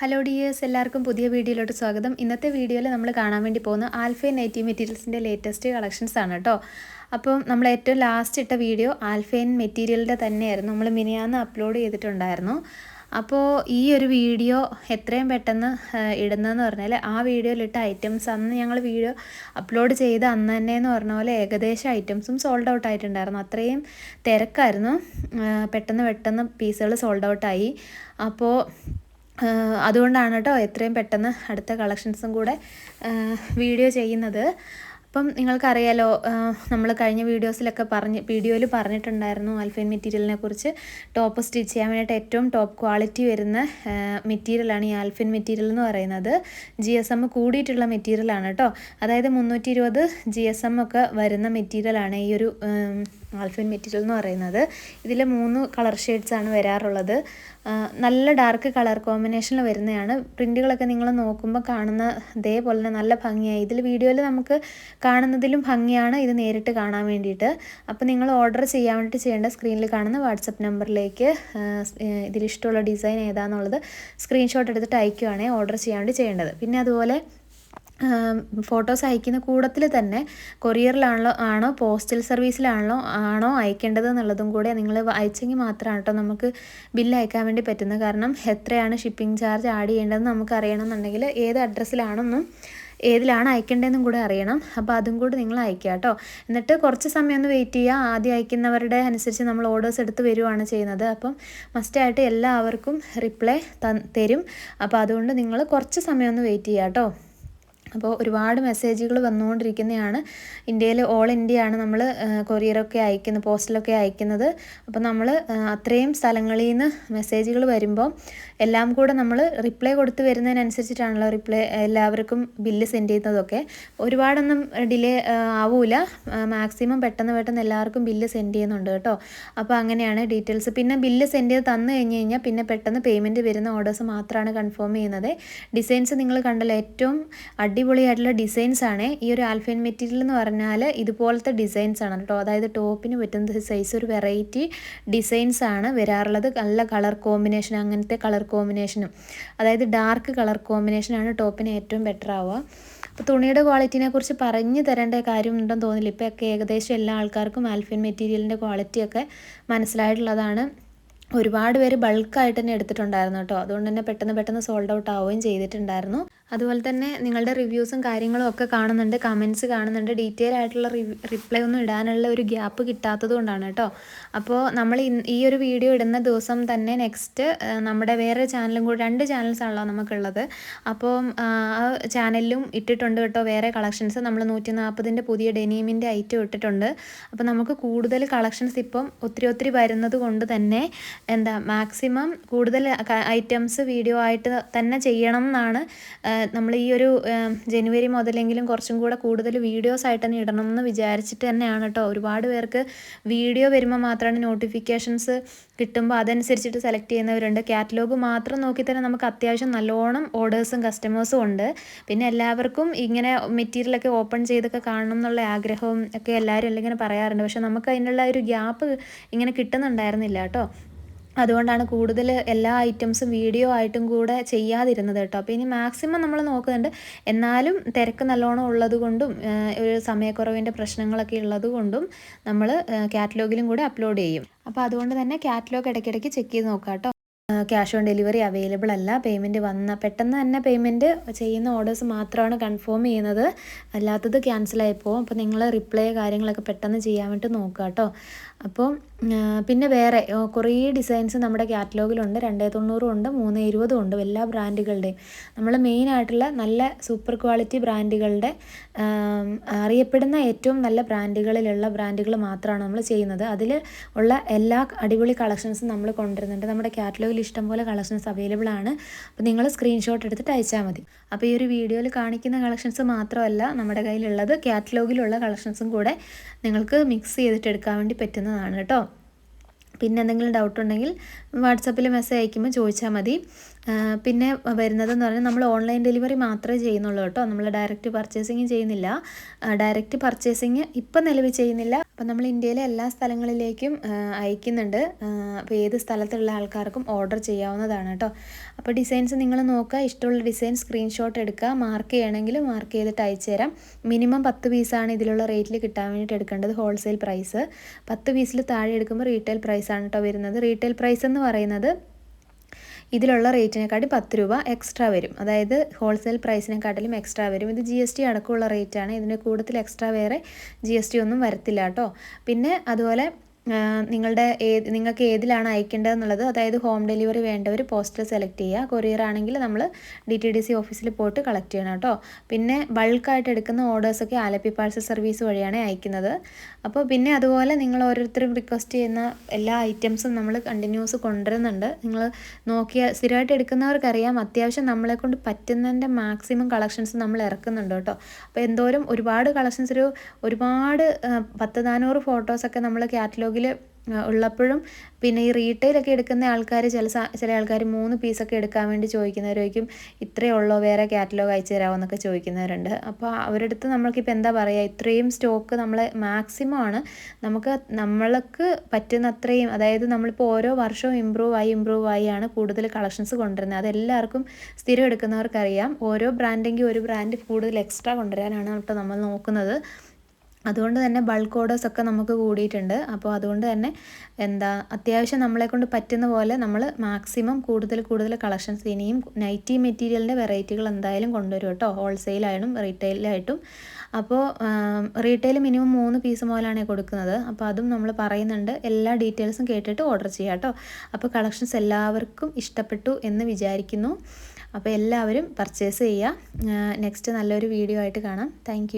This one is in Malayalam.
ഹലോ ഡിയേഴ്സ് എല്ലാവർക്കും പുതിയ വീഡിയോയിലോട്ട് സ്വാഗതം. ഇന്നത്തെ വീഡിയോയിൽ നമ്മൾ കാണാൻ വേണ്ടി പോകുന്ന ആൽഫൈൻ നൈറ്റി മെറ്റീരിയൽസിന്റെ ലേറ്റസ്റ്റ് കളക്ഷൻസ് ആണ് കേട്ടോ അപ്പം നമ്മൾ ഏറ്റവും ലാസ്റ്റ് ഇട്ട വീഡിയോ ആൽഫൈൻ മെറ്റീരിയലിന്റെ തന്നെയായിരുന്നു. നമ്മൾ മിനിയാന്ന് അപ്ലോഡ് ചെയ്തിട്ടുണ്ടായിരുന്നു. അപ്പോൾ ഈ ഒരു വീഡിയോ എത്രയും പെട്ടെന്ന് ഇടുന്നതെന്ന് പറഞ്ഞാൽ ആ വീഡിയോയിലിട്ട ഐറ്റംസ് അന്ന് ഞങ്ങൾ വീഡിയോ അപ്ലോഡ് ചെയ്ത് അന്ന് തന്നെ എന്ന് പറഞ്ഞ പോലെ ഏകദേശം ഐറ്റംസും സോൾഡ് ഔട്ട് ആയിട്ടുണ്ടായിരുന്നു. അത്രയും തിരക്കായിരുന്നു. പെട്ടെന്ന് പെട്ടെന്ന് പീസുകൾ സോൾഡ് ഔട്ടായി അപ്പോൾ അതുകൊണ്ടാണ് കേട്ടോ എത്രയും പെട്ടെന്ന് അടുത്ത കളക്ഷൻസും കൂടെ വീഡിയോ ചെയ്യുന്നത്. അപ്പം നിങ്ങൾക്കറിയാലോ നമ്മൾ കഴിഞ്ഞ വീഡിയോസിലൊക്കെ പറഞ്ഞ് വീഡിയോയിൽ പറഞ്ഞിട്ടുണ്ടായിരുന്നു അൽഫൈൻ മെറ്റീരിയലിനെ കുറിച്ച്. ടോപ്പ് സ്റ്റിച്ച് ചെയ്യാൻ വേണ്ടിയിട്ട് ഏറ്റവും ടോപ്പ് ക്വാളിറ്റി വരുന്ന മെറ്റീരിയലാണ് ഈ അൽഫൈൻ മെറ്റീരിയൽ എന്ന് പറയുന്നത്. ജി എസ് എം കൂടിയിട്ടുള്ള മെറ്റീരിയലാണ് കേട്ടോ. അതായത് മുന്നൂറ്റി ഇരുപത് ജി എസ് എം ഒക്കെ വരുന്ന മെറ്റീരിയലാണ് ഈ ഒരു ആൽഫിൻ മെറ്റീരിയൽ എന്ന് പറയുന്നത്. ഇതിൽ മൂന്ന് കളർ ഷെയ്ഡ്സാണ് വരാറുള്ളത്. നല്ല ഡാർക്ക് കളർ കോമ്പിനേഷനിൽ വരുന്നതാണ്. പ്രിന്റുകളൊക്കെ നിങ്ങൾ നോക്കുമ്പോൾ കാണുന്ന ഇതേപോലെ തന്നെ നല്ല ഭംഗിയായി. ഇതിൽ വീഡിയോയിൽ നമുക്ക് കാണുന്നതിലും ഭംഗിയാണ്. ഇത് നേരിട്ട് കാണാൻ വേണ്ടിയിട്ട്. അപ്പോൾ നിങ്ങൾ ഓർഡർ ചെയ്യാൻ വേണ്ടിയിട്ട് ചെയ്യേണ്ട സ്ക്രീനിൽ കാണുന്ന വാട്സപ്പ് നമ്പറിലേക്ക് ഇതിലിഷ്ടമുള്ള ഡിസൈൻ ഏതാണെന്നുള്ളത് സ്ക്രീൻഷോട്ട് എടുത്തിട്ട് അയക്കുകയാണെങ്കിൽ ഓർഡർ ചെയ്യാൻ വേണ്ടി ചെയ്യേണ്ടത്. പിന്നെ അതുപോലെ ഫോട്ടോസ് അയക്കുന്ന കൂടത്തിൽ തന്നെ കൊറിയറിലാണല്ലോ ആണോ പോസ്റ്റൽ സർവീസിലാണല്ലോ ആണോ അയക്കേണ്ടത് എന്നുള്ളതും കൂടെ നിങ്ങൾ അയച്ചെങ്കിൽ മാത്രമാണ് കേട്ടോ നമുക്ക് ബില്ല് അയക്കാൻ വേണ്ടി പറ്റുന്നത്. കാരണം എത്രയാണ് ഷിപ്പിംഗ് ചാർജ് ആഡ് ചെയ്യേണ്ടതെന്ന് നമുക്ക് അറിയണമെന്നുണ്ടെങ്കിൽ ഏത് അഡ്രസ്സിലാണെന്നും ഏതിലാണ് അയക്കേണ്ടതെന്നും കൂടെ അറിയണം. അപ്പോൾ അതും കൂടി നിങ്ങൾ അയക്കുക കേട്ടോ. എന്നിട്ട് കുറച്ച് സമയം ഒന്ന് വെയിറ്റ് ചെയ്യുക. ആദ്യം അയക്കുന്നവരുടെ അനുസരിച്ച് നമ്മൾ ഓർഡേഴ്സ് എടുത്ത് വരുവാണ് ചെയ്യുന്നത്. അപ്പം മസ്റ്റായിട്ട് എല്ലാവർക്കും റിപ്ലൈ തരും. അപ്പോൾ അതുകൊണ്ട് നിങ്ങൾ കുറച്ച് സമയം ഒന്ന് വെയിറ്റ് ചെയ്യുക കേട്ടോ. അപ്പോൾ ഒരുപാട് മെസ്സേജുകൾ വന്നുകൊണ്ടിരിക്കുന്നതാണ്. ഇന്ത്യയിൽ ഓൾ ഇന്ത്യ ആണ് നമ്മൾ കൊറിയറൊക്കെ അയക്കുന്നത് പോസ്റ്റലൊക്കെ അയക്കുന്നത്. അപ്പോൾ നമ്മൾ അത്രയും സ്ഥലങ്ങളിൽ നിന്ന് മെസ്സേജുകൾ വരുമ്പോൾ എല്ലാം കൂടെ നമ്മൾ റിപ്ലൈ കൊടുത്ത് വരുന്നതിനനുസരിച്ചിട്ടാണല്ലോ റിപ്ലൈ എല്ലാവർക്കും ബില്ല് സെൻഡ് ചെയ്യുന്നതൊക്കെ. ഒരുപാടൊന്നും ഡിലേ ആവൂല. മാക്സിമം പെട്ടെന്ന് പെട്ടെന്ന് എല്ലാവർക്കും ബില്ല് സെൻഡ് ചെയ്യുന്നുണ്ട് കേട്ടോ. അപ്പോൾ അങ്ങനെയാണ് ഡീറ്റെയിൽസ്. പിന്നെ ബില്ല് സെൻഡ് ചെയ്ത് തന്നു കഴിഞ്ഞ് കഴിഞ്ഞാൽ പിന്നെ പെട്ടെന്ന് പേയ്മെന്റ് വരുന്ന ഓർഡേഴ്സ് മാത്രമാണ് കൺഫേം ചെയ്യുന്നത്. ഡിസൈൻസ് നിങ്ങൾ കണ്ടല്ലോ ഏറ്റവും അടിപൊളിയായിട്ടുള്ള ഡിസൈൻസ് ആണ്. ഈ ഒരു ആൽഫൈൻ മെറ്റീരിയൽ എന്ന് പറഞ്ഞാൽ ഇതുപോലത്തെ ഡിസൈൻസ് ആണ് കേട്ടോ അതായത് ടോപ്പിന് പറ്റുന്ന സൈസ് ഒരു വെറൈറ്റി ഡിസൈൻസ് ആണ് വരാറുള്ളത്. നല്ല കളർ കോമ്പിനേഷൻ അങ്ങനത്തെ കളർ കോമ്പിനേഷനും അതായത് ഡാർക്ക് കളർ കോമ്പിനേഷനാണ് ടോപ്പിന് ഏറ്റവും ബെറ്റർ ആവുക. അപ്പോൾ തുണിയുടെ ക്വാളിറ്റിനെ കുറിച്ച് പറഞ്ഞു തരേണ്ട കാര്യം ഉണ്ടെന്ന് തോന്നില്ല ഇപ്പോഴൊക്കെ ഏകദേശം എല്ലാ ആൾക്കാർക്കും ആൽഫിൻ മെറ്റീരിയലിന്റെ ക്വാളിറ്റിയൊക്കെ മനസ്സിലായിട്ടുള്ളതാണ്. ഒരുപാട് പേര് ബൾക്കായിട്ട് തന്നെ എടുത്തിട്ടുണ്ടായിരുന്നു കേട്ടോ. അതുകൊണ്ട് തന്നെ പെട്ടെന്ന് പെട്ടെന്ന് സോൾഡ് ഔട്ട് ആവുകയും ചെയ്തിട്ടുണ്ടായിരുന്നു. അതുപോലെ തന്നെ നിങ്ങളുടെ റിവ്യൂസും കാര്യങ്ങളും ഒക്കെ കാണുന്നുണ്ട്. കമൻസ് കാണുന്നുണ്ട്. ഡീറ്റെയിൽ ആയിട്ടുള്ള റിപ്ലൈ ഒന്നും ഇടാനുള്ള ഒരു ഗ്യാപ്പ് കിട്ടാത്തത് കൊണ്ടാണ് കേട്ടോ. അപ്പോൾ നമ്മൾ ഈ ഒരു വീഡിയോ ഇടുന്ന ദിവസം തന്നെ നെക്സ്റ്റ് നമ്മുടെ വേറെ ചാനലും കൂടി രണ്ട് ചാനൽസ് ആണല്ലോ നമുക്കുള്ളത്. അപ്പോൾ ആ ചാനലിലും ഇട്ടിട്ടുണ്ട് കേട്ടോ. വേറെ കളക്ഷൻസ് നമ്മൾ നൂറ്റി നാൽപ്പതിന്റെ പുതിയ ഡെനീമിന്റെ ഐറ്റം ഇട്ടിട്ടുണ്ട്. അപ്പോൾ നമുക്ക് കൂടുതൽ കളക്ഷൻസ് ഇപ്പം ഒത്തിരി ഒത്തിരി വരുന്നത് കൊണ്ട് തന്നെ എന്താ മാക്സിമം കൂടുതൽ ഐറ്റംസ് വീഡിയോ ആയിട്ട് തന്നെ ചെയ്യണം എന്നാണ് നമ്മൾ ഈ ഒരു ജനുവരി മുതലെങ്കിലും കുറച്ചും കൂടെ കൂടുതൽ വീഡിയോസ് ആയിട്ട് തന്നെ ഇടണം എന്ന് വിചാരിച്ചിട്ട് തന്നെയാണ് കേട്ടോ. ഒരുപാട് പേർക്ക് വീഡിയോ വരുമ്പോൾ മാത്രമാണ് നോട്ടിഫിക്കേഷൻസ് കിട്ടുമ്പോൾ അതനുസരിച്ചിട്ട് സെലക്ട് ചെയ്യുന്നവരുണ്ട്. കാറ്റലോഗ് മാത്രം നോക്കി തന്നെ നമുക്ക് അത്യാവശ്യം നല്ലോണം ഓർഡേഴ്സും കസ്റ്റമേഴ്സും ഉണ്ട്. പിന്നെ എല്ലാവർക്കും ഇങ്ങനെ മെറ്റീരിയലൊക്കെ ഓപ്പൺ ചെയ്തൊക്കെ കാണണം എന്നുള്ള ആഗ്രഹവും ഒക്കെ എല്ലാവരും ഇങ്ങനെ പറയാറുണ്ട്. പക്ഷെ നമുക്ക് അതിനുള്ള ഒരു ഗ്യാപ്പ് ഇങ്ങനെ കിട്ടുന്നുണ്ടായിരുന്നില്ല കേട്ടോ. അതുകൊണ്ടാണ് കൂടുതൽ എല്ലാ ഐറ്റംസും വീഡിയോ ആയിട്ടും കൂടെ ചെയ്യാതിരുന്നത് കേട്ടോ. അപ്പോൾ ഇനി മാക്സിമം നമ്മൾ നോക്കുന്നുണ്ട്. എന്നാലും തിരക്ക് നല്ലോണം ഉള്ളത് കൊണ്ടും ഒരു സമയക്കുറവിന്റെ പ്രശ്നങ്ങളൊക്കെ ഉള്ളത് കൊണ്ടും നമ്മൾ കാറ്റലോഗിലും കൂടെ അപ്ലോഡ് ചെയ്യും. അപ്പോൾ അതുകൊണ്ട് തന്നെ കാറ്റലോഗ് ഇടയ്ക്കിടയ്ക്ക് ചെക്ക് ചെയ്ത് നോക്കാം കേട്ടോ ക്യാഷ് ഓൺ ഡെലിവറി അവൈലബിൾ അല്ല. പേയ്മെന്റ് വന്ന പെട്ടെന്ന് തന്നെ പേയ്മെന്റ് ചെയ്യുന്ന ഓർഡേഴ്സ് മാത്രമാണ് കൺഫേം ചെയ്യുന്നത്. അല്ലാത്തത് ക്യാൻസലായി പോകും. അപ്പോൾ നിങ്ങൾ റിപ്ലൈ കാര്യങ്ങളൊക്കെ പെട്ടെന്ന് ചെയ്യാൻ വേണ്ടി നോക്കുക കേട്ടോ. അപ്പോൾ പിന്നെ വേറെ കുറേ ഡിസൈൻസ് നമ്മുടെ കാറ്റലോഗിലുണ്ട് രണ്ടേ തൊണ്ണൂറും ഉണ്ട് മൂന്ന് ഇരുപതും ഉണ്ട് എല്ലാ ബ്രാൻഡുകളുടെയും നമ്മൾ മെയിനായിട്ടുള്ള നല്ല സൂപ്പർ ക്വാളിറ്റി ബ്രാൻഡുകളുടെ അറിയപ്പെടുന്ന ഏറ്റവും നല്ല ബ്രാൻഡുകളിലുള്ള ബ്രാൻഡുകൾ മാത്രമാണ് നമ്മൾ ചെയ്യുന്നത്. അതിൽ ഉള്ള എല്ലാ അടിപൊളി കളക്ഷൻസും നമ്മൾ കൊണ്ടുവരുന്നുണ്ട്. നമ്മുടെ കാറ്റലോഗിൽ ഇഷ്ടംപോലെ കളക്ഷൻസ് അവൈലബിൾ ആണ്. അപ്പോൾ നിങ്ങൾ സ്ക്രീൻഷോട്ട് എടുത്തിട്ട് അയച്ചാൽ മതി. അപ്പോൾ ഈ ഒരു വീഡിയോയിൽ കാണിക്കുന്ന കളക്ഷൻസ് മാത്രമല്ല നമ്മുടെ കയ്യിലുള്ളത് കാറ്റലോഗിലുള്ള കളക്ഷൻസും കൂടെ നിങ്ങൾക്ക് മിക്സ് ചെയ്തിട്ട് എടുക്കാൻ വേണ്ടി പറ്റുന്നതാണ് കേട്ടോ. പിന്നെ എന്തെങ്കിലും ഡൗട്ട് ഉണ്ടെങ്കിൽ വാട്സപ്പിൽ മെസ്സേജ് അയക്കുമ്പോൾ ചോദിച്ചാൽ മതി. പിന്നെ വരുന്നതെന്ന് പറഞ്ഞാൽ നമ്മൾ ഓൺലൈൻ ഡെലിവറി മാത്രമേ ചെയ്യുന്നുള്ളൂ കേട്ടോ. നമ്മൾ ഡയറക്റ്റ് പർച്ചേസിങ് ചെയ്യുന്നില്ല. ഡയറക്റ്റ് പർച്ചേസിങ് ഇപ്പം നിലവിൽ ചെയ്യുന്നില്ല. അപ്പം നമ്മൾ ഇന്ത്യയിലെ എല്ലാ സ്ഥലങ്ങളിലേക്കും അയക്കുന്നുണ്ട്. അപ്പോൾ ഏത് സ്ഥലത്തുള്ള ആൾക്കാർക്കും ഓർഡർ ചെയ്യാവുന്നതാണ് കേട്ടോ. അപ്പോൾ ഡിസൈൻസ് നിങ്ങൾ നോക്കുക. ഇഷ്ടമുള്ള ഡിസൈൻ സ്ക്രീൻഷോട്ട് എടുക്കുക. മാർക്ക് ചെയ്യണമെങ്കിൽ മാർക്ക് ചെയ്തിട്ട് അയച്ചു തരാം. മിനിമം പത്ത് പീസാണ് ഇതിലുള്ള റേറ്റിൽ കിട്ടാൻ വേണ്ടിയിട്ട് എടുക്കേണ്ടത് ഹോൾസെയിൽ പ്രൈസ് പത്ത് പീസിൽ താഴെ എടുക്കുമ്പോൾ റീറ്റെയിൽ പ്രൈസാണ് കേട്ടോ വരുന്നത്. റീറ്റെയിൽ പ്രൈസ് എന്ന് പറയുന്നത് ഇതിലുള്ള റേറ്റിനെക്കാട്ടി പത്ത് രൂപ എക്സ്ട്രാ വരും. അതായത് ഹോൾസെയിൽ പ്രൈസിനെക്കാട്ടിലും എക്സ്ട്രാ വരും. ഇത് ജി എസ് ടി അടക്കമുള്ള റേറ്റാണ് ഇതിന് കൂടുതൽ എക്സ്ട്രാ വേറെ ജി എസ് ടി ഒന്നും വരത്തില്ല കേട്ടോ പിന്നെ അതുപോലെ നിങ്ങളുടെ ഏത് നിങ്ങൾക്ക് ഏതിലാണ് അയക്കേണ്ടതെന്നുള്ളത് അതായത് ഹോം ഡെലിവറി വേണ്ടവർ പോസ്റ്റൽ സെലക്ട് ചെയ്യുക. കൊറിയർ ആണെങ്കിൽ നമ്മൾ ഡി ടി ഡി സി ഓഫീസിൽ പോയിട്ട് കളക്ട് ചെയ്യണം കേട്ടോ. പിന്നെ ബൾക്കായിട്ട് എടുക്കുന്ന ഓർഡേഴ്സൊക്കെ ആലപ്പി പാഴ്സൽ സർവീസ് വഴിയാണ് അയക്കുന്നത്. അപ്പോൾ പിന്നെ അതുപോലെ നിങ്ങൾ ഓരോരുത്തരും റിക്വസ്റ്റ് ചെയ്യുന്ന എല്ലാ ഐറ്റംസും നമ്മൾ കണ്ടിന്യൂസ് കൊണ്ടുവരുന്നുണ്ട്. നിങ്ങൾ നോക്കിയ സ്ഥിരമായിട്ട് എടുക്കുന്നവർക്കറിയാം അത്യാവശ്യം നമ്മളെ കൊണ്ട് പറ്റുന്നതിന്റെ മാക്സിമം കളക്ഷൻസ് നമ്മൾ ഇറക്കുന്നുണ്ട് കേട്ടോ. അപ്പോൾ എന്തോരം ഒരുപാട് കളക്ഷൻസ് ഒരു ഒരുപാട് പത്ത് നാനൂറ് ഫോട്ടോസൊക്കെ നമ്മൾ കാറ്റലോഗിൽ ഉള്ളപ്പോഴും പിന്നെ ഈ റീറ്റെയിലൊക്കെ എടുക്കുന്ന ആൾക്കാർ ചില ചില ആൾക്കാർ മൂന്ന് പീസൊക്കെ എടുക്കാൻ വേണ്ടി ചോദിക്കുന്നവരായിരിക്കും ഇത്രയേ ഉള്ളോ വേറെ കാറ്റലോഗ് അയച്ചു തരാമോ എന്നൊക്കെ ചോദിക്കുന്നവരുണ്ട്. അപ്പോൾ അവരുടെ അടുത്ത് നമ്മൾക്കിപ്പോൾ എന്താ പറയുക ഇത്രയും സ്റ്റോക്ക് നമ്മൾ മാക്സിമം ആണ്. നമുക്ക് നമ്മൾക്ക് പറ്റുന്ന അത്രയും അതായത് നമ്മളിപ്പോൾ ഓരോ വർഷവും ഇമ്പ്രൂവ് ആയി ഇമ്പ്രൂവ് ആയി ആണ് കൂടുതൽ കളക്ഷൻസ് കൊണ്ടുവരുന്നത്. അതെല്ലാവർക്കും സ്ഥിരം എടുക്കുന്നവർക്കറിയാം. ഓരോ ബ്രാൻഡെങ്കിൽ ഒരു ബ്രാൻഡ് കൂടുതൽ എക്സ്ട്രാ കൊണ്ടുവരാനാണ് കേട്ടോ നമ്മൾ നോക്കുന്നത്. അതുകൊണ്ട് തന്നെ ബൾക്ക് ഓർഡേഴ്സ് ഒക്കെ നമുക്ക് കൂടിയിട്ടുണ്ട്. അപ്പോൾ അതുകൊണ്ട് തന്നെ എന്താ അത്യാവശ്യം നമ്മളെ കൊണ്ട് പറ്റുന്ന പോലെ നമ്മൾ മാക്സിമം കൂടുതൽ കൂടുതൽ കളക്ഷൻസ് ഇനിയും നൈറ്റി മെറ്റീരിയലിന്റെ വെറൈറ്റികൾ എന്തായാലും കൊണ്ടുവരും കേട്ടോ. ഹോൾസെയിലായാലും റീറ്റെയിലായിട്ടും അപ്പോൾ റീറ്റെയിൽ മിനിമം മൂന്ന് പീസ് മുതലാണ് കൊടുക്കുന്നത്. അപ്പോൾ അതും നമ്മൾ പറയുന്നുണ്ട്. എല്ലാ ഡീറ്റെയിൽസും കേട്ടിട്ട് ഓർഡർ ചെയ്യാം കേട്ടോ. അപ്പോൾ കളക്ഷൻസ് എല്ലാവർക്കും ഇഷ്ടപ്പെട്ടു എന്ന് വിചാരിക്കുന്നു. അപ്പോൾ എല്ലാവരും പർച്ചേസ് ചെയ്യുക. നെക്സ്റ്റ് നല്ലൊരു വീഡിയോ ആയിട്ട് കാണാം. താങ്ക്